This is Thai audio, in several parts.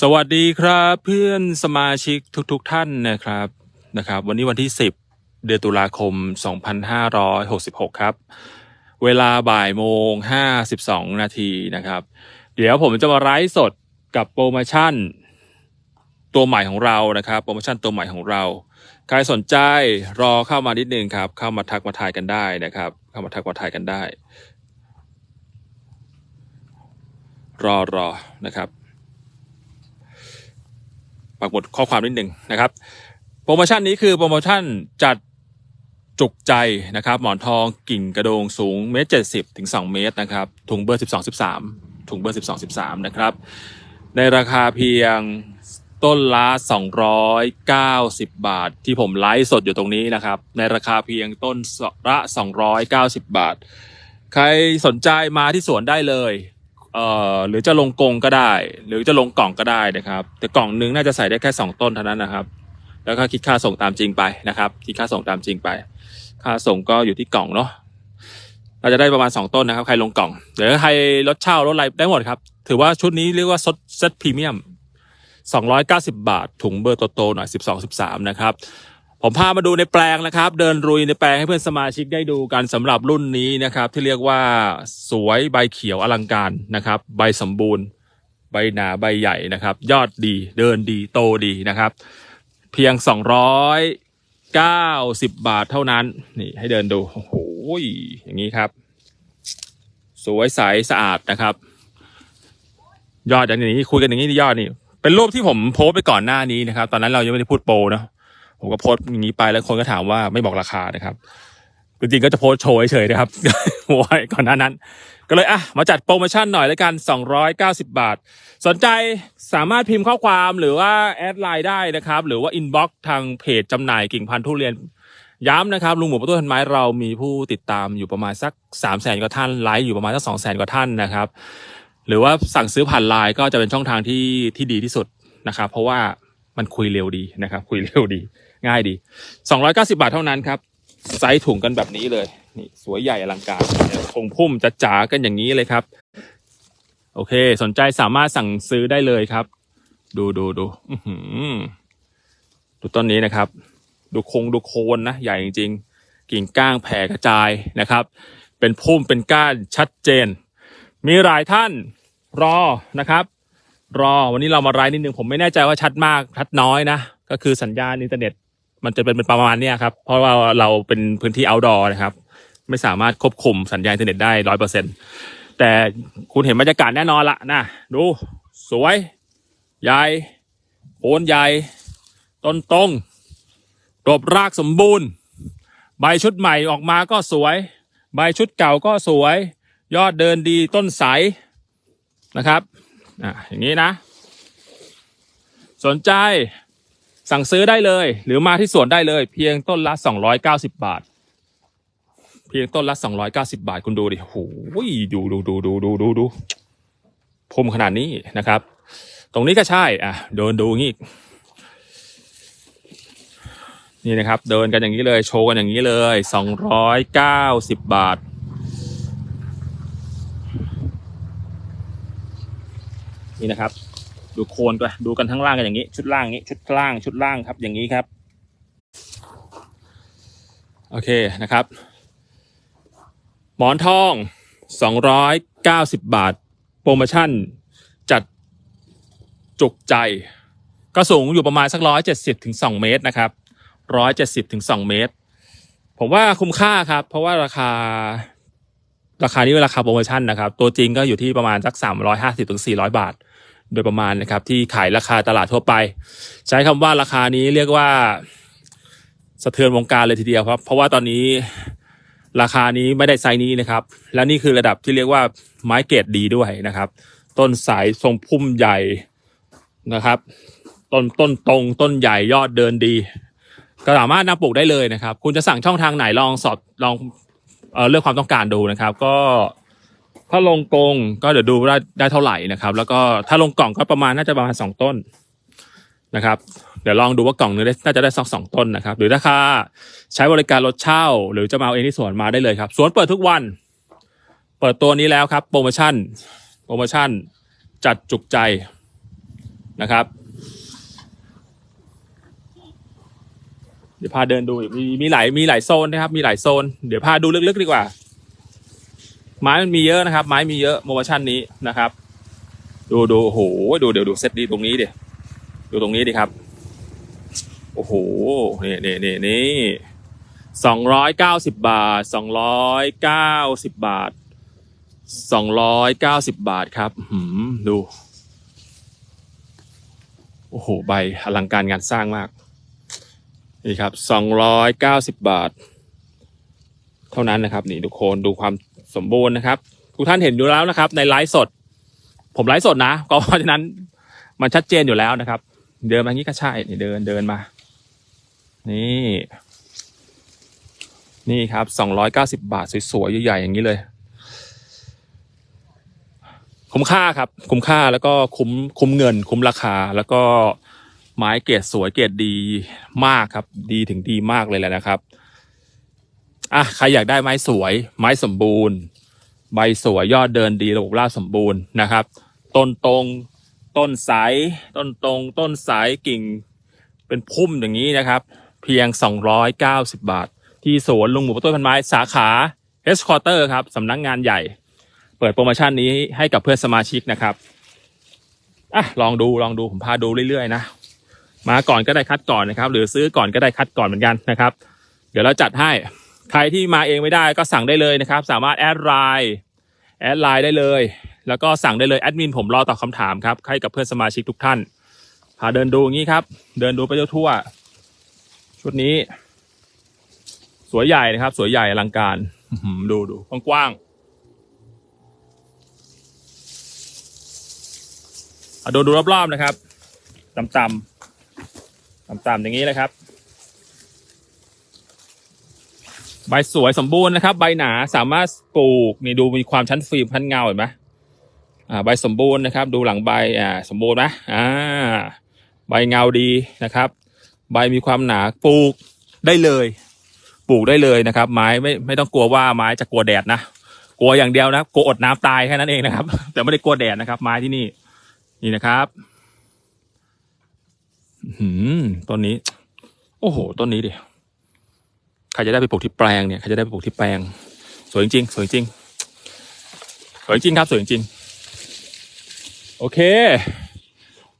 สวัสดีครับเพื่อนสมาชิกทุกๆทท่านนะครับนะครับ วันนี้วันที่ 10 เดือนตุลาคม 2566 ครับ เวลาบ่ายโมง 52 นาทีนะครับ เดี๋ยวผมจะมาไลฟ์สดกับโปรโมชั่น ตัวใหม่ของเรานะครับ โปรโมชั่นตัวใหม่ของเรา ใครสนใจรอเข้ามานิดนึงครับ เข้ามาทักมาทายกันได้นะครับ เข้ามาทักมาทายกันได้ รอรอนะครับ ปักหมุดข้อความนิดหนึ่งนะครับ โปรโมชั่นนี้คือโปรโมชั่นจัดจุกใจนะครับ หมอนทองกิ่งกระโดงสูงเมตรเจ็ดสิบถึงสองเมตรนะครับถุงเบอร์สิบสองสิบสามถุงเบอร์สิบสองสิบสามนะครับ ในราคาเพียงต้นละสองร้อยเก้าสิบบาท ที่ผมไลฟ์สดอยู่ตรงนี้นะครับ ในราคาเพียงต้นละสองร้อยเก้าสิบบาท ใครสนใจมาที่สวนได้เลย เอ่อหรือจะลงกรงก็ได้ หรือจะลงกล่องก็ได้นะครับ แต่กล่องนึงน่าจะใส่ได้แค่สองต้นเท่านั้นนะครับ แล้วก็คิดค่าส่งตามจริงไปนะครับคิดค่าส่งตามจริงไป ค่าส่งก็อยู่ที่กล่องเนาะเราจะได้ประมาณสองต้นนะครับใครลงกล่องหรือใครลดเช่ารถอะไรได้หมดครับ ถือว่าชุดนี้เรียกว่าซดเซตพรีเมียมสองร้อยเก้าสิบาท ถุงเบอร์โตๆหน่อยสิบสองสิบสามนะครับ ผมพามาดูในแปลงนะครับ เดินรุยในแปลงให้เพื่อนสมาชิกได้ดูกันสำหรับรุ่นนี้นะครับ ที่เรียกว่าสวยใบเขียวอลังการนะครับ ใบสมบูรณ์ ใบหนาใบใหญ่นะครับ ยอดดีเดินดีโตดีนะครับ เพียงสองร้อยเก้าสิบบาทเท่านั้นนี่ให้เดินดูโอ้โหอย่างนี้ครับ สวยใสสะอาดนะครับ ยอดอย่างนี้คุยกันอย่างนี้ยอดนี่เป็นรูปที่ผมโพสไปก่อนหน้านี้นะครับ ตอนนั้นเรายังไม่ได้พูดโปรเนาะ ผมก็โพสต์อย่างนี้ไปแล้วคนก็ถามว่าไม่บอกราคานะครับจริงๆก็จะโพสต์โชว์เฉยๆนะครับไว้ก่อนหน้านั้น ก็เลยอะมาจัดโปรโมชั่นหน่อยแล้วกัน 290 บาท สนใจสามารถพิมพ์ข้อความหรือว่าแอดไลน์ได้นะครับ หรือว่าอินบ็อกซ์ทางเพจจำหน่ายกิ่งพันธุ์ทุเรียนย้ำนะครับลุงหมูประตูทันไม้เรามีผู้ติดตามอยู่ประมาณสัก3 0 0แสนกว่าท่านไลฟ์อยู่ประมาณสัก2 0 0แสนกว่าท่านนะครับ หรือว่าสั่งซื้อผ่านไลน์ก็จะเป็นช่องทางที่ที่ดีที่สุดนะครับ เพราะว่า มันคุยเร็วดีนะครับ คุยเร็วดี ง่ายดี 290 บาทเท่านั้นครับไซส์ถุงกันแบบนี้เลยนี่สวยใหญ่อลังการคงพุ่มจะจ๋ากันอย่างนี้เลยครับ โอเค สนใจสามารถสั่งซื้อได้เลยครับ ดูดูดูดูต้นนี้นะครับ ดูคงดูโคนนะ ใหญ่จริงๆ กิ่งก้างแผ่กระจายนะครับ เป็นพุ่มเป็นก้านชัดเจน มีหลายท่านรอนะครับ รอ วันนี้เรามาไลฟ์นิดนึงผมไม่แน่ใจว่าชัดมากชัดน้อยนะก็คือสัญญาณอินเทอร์เน็ต มันจะเป็นประมาณนี้ครับ เพราะว่าเราเป็นพื้นที่ outdoor นะครับ ไม่สามารถควบคุมสัญญาณอินเทอร์เน็ตได้ร้อยเปอร์เซ็นแต่คุณเห็นบรรยากาศแน่นอนละนะดูสวยใหญ่โคนใหญ่ต้นตรงรบรากสมบูรณ์ ใบชุดใหม่ออกมาก็สวย ใบชุดเก่าก็สวย ยอดเดินดีต้นใสนะครับ อะอย่างนี้นะ สนใจสั่งซื้อได้เลย หรือมาที่สวนได้เลย เพียงต้นละสองร้อยเก้าสิบาท เพียงต้นละสองร้อยเก้าสิบาท คุณดูดิโอ้ยดูดูดูดูดูดูดูพมขนาดนี้นะครับ ตรงนี้ก็ใช่ อะ เดินดูงี้นี่นะครับ เดินกันอย่างนี้เลย โชว์กันอย่างนี้เลยสองร้อยเก้าสิบบาท นี่นะครับ ดูโคนก็ดูกันทั้งล่างกันอย่างนี้ ชุดล่างนี้ ชุดล่าง ชุดล่างครับ อย่างนี้ครับ โอเคนะครับ หมอนทองสองร้อยเก้าสิบบาท โปรโมชั่น จัดจุกใจ ก็สูงอยู่ประมาณสักร้อยเจ็ดสิบถึงสองเมตรนะครับร้อยเจ็ดสิบถึงสองเมตร ผมว่าคุ้มค่าครับ เพราะว่าราคาราคานี้เป็นราคาโปรโมชั่นนะครับ ตัวจริงก็อยู่ที่ประมาณสักสามร้อยห้าสิบถึงสี่ร้อยบาท โดยประมาณนะครับ ที่ขายราคาตลาดทั่วไป ใช้คำว่าราคานี้เรียกว่าสะเทือนวงการเลยทีเดียวครับ เพราะว่าตอนนี้ราคานี้ไม่ได้ไซนี้นะครับ และนี่คือระดับที่เรียกว่าไม้เกรดดีด้วยนะครับ ต้นสายทรงพุ่มใหญ่นะครับ ต้นต้นตรงต้นใหญ่ยอดเดินดี ก็สามารถนำปลูกได้เลยนะครับ คุณจะสั่งช่องทางไหนลองสอบลองเออเลือกความต้องการดูนะครับ ก็ ถ้าลงกรงก็เดี๋ยวดูว่าได้เท่าไหร่นะครับ แล้วก็ถ้าลงกล่องก็ประมาณน่าจะประมาณสองต้นนะครับ เดี๋ยวลองดูว่ากล่องนึงได้น่าจะได้สักสองต้นนะครับ หรือถ้าค่าใช้บริการรถเช่า หรือจะมาเอาเองที่สวนมาได้เลยครับสวนเปิดทุกวัน เปิดตัวนี้แล้วครับ โปรโมชั่น โปรโมชั่นจัดจุกใจนะครับ เดี๋ยวพาเดินดูมีมีหลายมีหลายโซนนะครับ มีหลายโซน เดี๋ยวพาดูลึกๆดีกว่า ไม้มันมีเยอะนะครับ ไม้มีเยอะโมชั่นนี้นะครับ ดูดูโอ้โหดูเดี๋ยวดูเซตดีตรงนี้ดิดูตรงนี้ดิครับ โอ้โหนี่นี่นี่นี่สองร้อยเก้าสิบบาทสองร้อยเก้าสิบบาทสองร้อยเก้าสิบบาทครับหืมดู โอ้โห ใบอลังการงานสร้างมาก นี่ครับสองร้อยเก้าสิบบาท เท่านั้นนะครับ นี่ทุกคนดูความ สมบูรณ์นะครับ ทุกท่านเห็นอยู่แล้วนะครับ ในไลฟ์สด ผมไลฟ์สดนะก็เพราะฉะนั้นมันชัดเจนอยู่แล้วนะครับ เดินมาอย่างนี้ก็ใช่นี่เดินเดินมา นี่ นี่ครับสองร้อยเก้าสิบาทสวยๆใหญ่ๆอย่างนี้เลย คุ้มค่าครับ คุ้มค่าแล้วก็คุ้มคุ้มเงิน คุ้มราคาแล้วก็ไม้เกรดสวยเกรดดีมากครับ ดีถึงดีมากเลยแหละนะครับ อะใครอยากได้ไม้สวย ไม้สมบูรณ์ ใบสวยยอดเดินดีระบบรากสมบูรณ์นะครับ ต้นตรงต้นสายต้นตรงต้นสายกิ่ง เป็นพุ่มอย่างนี้นะครับ เพียง 290 บาท ที่สวนลุงหมูต้นพันไม้สาขาเฮสคอร์เตอร์ครับสำนักงานใหญ่ เปิดโปรโมชั่นนี้ให้กับเพื่อนสมาชิกนะครับอะลองดูลองดูผมพาดูเรื่อยๆนะมาก่อนก็ได้คัดก่อนนะครับ หรือซื้อก่อนก็ได้คัดก่อนเหมือนกันนะครับ เดี๋ยวเราจัดให้ ใครที่มาเองไม่ได้ก็สั่งได้เลยนะครับ สามารถแอดไลน์แอดไลน์ได้เลย แล้วก็สั่งได้เลยแอดมินผมรอตอบคำถามครับให้กับเพื่อนสมาชิกทุกท่านพาเดินดูอย่างนี้ครับ เดินดูไปทั่วชุดนี้ สวยใหญ่นะครับ สวยใหญ่อลังการดูดูกว้างๆดูดูรอบๆนะครับต่ำๆต่ำๆอย่างนี้เลยครับ ใบสวยสมบูรณ์นะครับ ใบหนาสามารถปลูกนี่ดูมีความชั้นฟิล์มชั้นเงาเห็นไหมอ่าใบสมบูรณ์นะครับ ดูหลังใบอ่าสมบูรณ์ไหมอ่าใบเงาดีนะครับ ใบมีความหนาปลูกได้เลย ปลูกได้เลยนะครับ ไม้ไม่ไม่ต้องกลัวว่าไม้จะกลัวแดดนะกลัวอย่างเดียวนะกลัวอดน้ำตายแค่นั้นเองนะครับ แต่ไม่ได้กลัวแดดนะครับ ไม้ที่นี่นี่นะครับหืมต้นนี้ โอ้โหต้นนี้ดิ ใครจะได้ไปปลูกที่แปลงเนี่ยใครจะได้ไปปลูกที่แปลง สวยจริงสวยจริงสวยจริงครับสวยจริง โอเค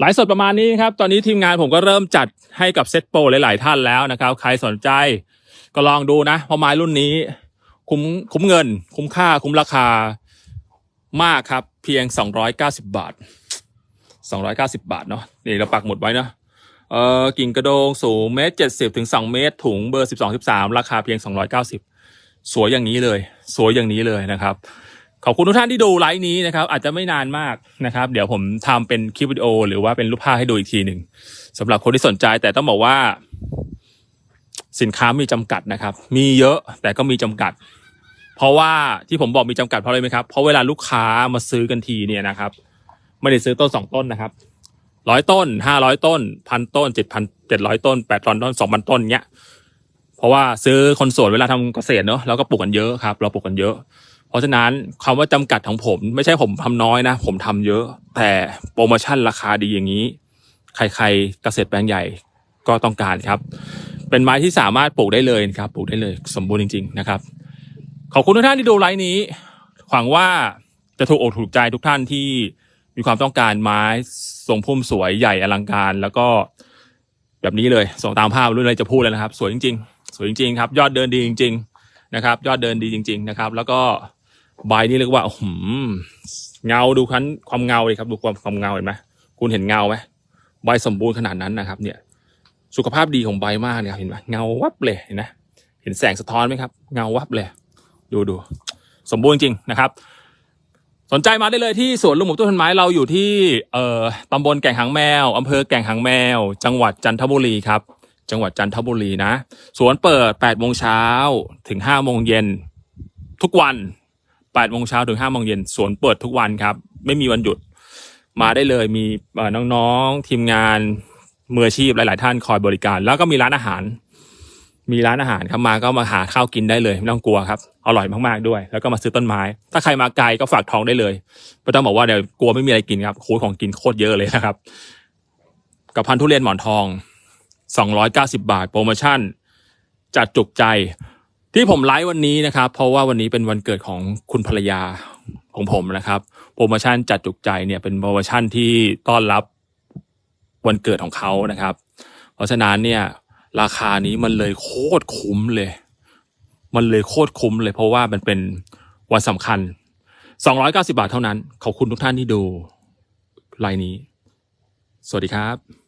หลายสดประมาณนี้ครับ ตอนนี้ทีมงานผมก็เริ่มจัดให้กับเซตโปรหลาย ๆ ท่านแล้วนะครับ ใครสนใจก็ลองดูนะเพราะไม้รุ่นนี้ คุ้มคุ้มเงิน คุ้มค่าคุ้มราคามากครับ เพียง 290 บาท 290 บาทเนาะนี่เราปักหมุดไว้เนาะ เอ่อกิ่งกระโดงสูงเมตรเจ็ดสิบถึงสองเมตร ถุงเบอร์สิบสองสิบสามราคาเพียง290สวยอย่างนี้เลย สวยอย่างนี้เลยนะครับ ขอบคุณทุกท่านที่ดูไลฟ์นี้นะครับ อาจจะไม่นานมากนะครับ เดี๋ยวผมทำเป็นคลิปวิดีโอ หรือว่าเป็นรูปภาพให้ดูอีกทีหนึ่งสำหรับคนที่สนใจแต่ต้องบอกว่า สินค้ามีจำกัดนะครับ มีเยอะแต่ก็มีจำกัด เพราะว่าที่ผมบอกมีจำกัดเพราะอะไรไหมครับเพราะเวลาลูกค้ามาซื้อกันทีเนี่ยนะครับ ไม่ได้ซื้อต้นสองต้นนะครับ ร้อยต้นห้าร้อยต้นพันต้นเจ็ดพันเจ็ดร้อยต้นแปดร้อยต้นสองพันต้นเนี้ยเพราะว่าซื้อคนสวนเวลาทำเกษตรเนอะเราก็ปลูกกันเยอะครับ เราปลูกกันเยอะ เพราะฉะนั้นคำว่าจำกัดของผม ไม่ใช่ผมทำน้อยนะ ผมทำเยอะ แต่โปรโมชั่นราคาดีอย่างนี้ ใครๆเกษตรแปลงใหญ่ก็ต้องการครับ เป็นไม้ที่สามารถปลูกได้เลยนะครับ ปลูกได้เลยสมบูรณ์จริง ๆ นะครับ ขอบคุณทุกท่านที่ดูไลฟ์นี้หวังว่าจะถูกอกถูกใจทุกท่านที่ มีความต้องการไม้ทรงพุ่มสวยใหญ่อลังการ แล้วก็แบบนี้เลยส่งตามภาพรุ่นอะไรจะพูดเลยนะครับ สวยจริง ๆ สวยจริงๆครับ ยอดเดินดีจริง ๆ นะครับ ยอดเดินดีจริง ๆ นะครับ แล้วก็ใบนี่เรียกว่าหืมเงาดูคันความเงาเลยครับ ดูความความเงาเห็นไหมคุณเห็นเงาไหมใบสมบูรณ์ขนาดนั้นนะครับ เนี่ย สุขภาพดีของใบมากเนี่ยเห็นไหมเงาวับเลยเห็นไหมเห็นแสงสะท้อนไหมครับ เงาวับเลย ดูดูสมบูรณ์จริงนะครับ สนใจมาได้เลยที่สวนลุงหมูต้นไม้เราอยู่ที่เอ่อตำบลแก่งหางแมวอำเภอแก่งหางแมว จังหวัดจันทบุรีครับ จังหวัดจันทบุรีนะ สวนเปิด8โมงเช้าถึง5โมงเย็นทุกวัน8โมงเช้าถึง5โมงเย็นสวนเปิดทุกวันครับ ไม่มีวันหยุด มาได้เลยมีน้องๆทีมงานมืออาชีพหลาย ๆ ท่านคอยบริการ แล้วก็มีร้านอาหาร มีร้านอาหารครับมาก็มาหาข้าวกินได้เลยไม่ต้องกลัวครับอร่อยมากๆด้วย แล้วก็มาซื้อต้นไม้ ถ้าใครมาไกลก็ฝากท้องได้เลยไม่ต้องบอกว่าเดี๋ยวกลัวไม่มีอะไรกินครับโค้ของกินโคตรเยอะเลยนะครับ กับพันธุ์ทุเรียนหมอนทอง 290 บาท โปรโมชั่น จัดจุกใจ ที่ผมไลฟ์วันนี้นะครับ เพราะว่าวันนี้เป็นวันเกิดของคุณภรรยาของผมนะครับ โปรโมชั่นจัดจุกใจเนี่ยเป็นโปรโมชั่นที่ต้อนรับวันเกิดของเขานะครับ เพราะฉะนั้นเนี่ย ราคานี้มันเลยโคตรคุ้มเลย มันเลยโคตรคุ้มเลย เพราะว่ามันเป็นวันสำคัญ 290 บาทเท่านั้น ขอบคุณทุกท่านที่ดูไลน์นี้ สวัสดีครับ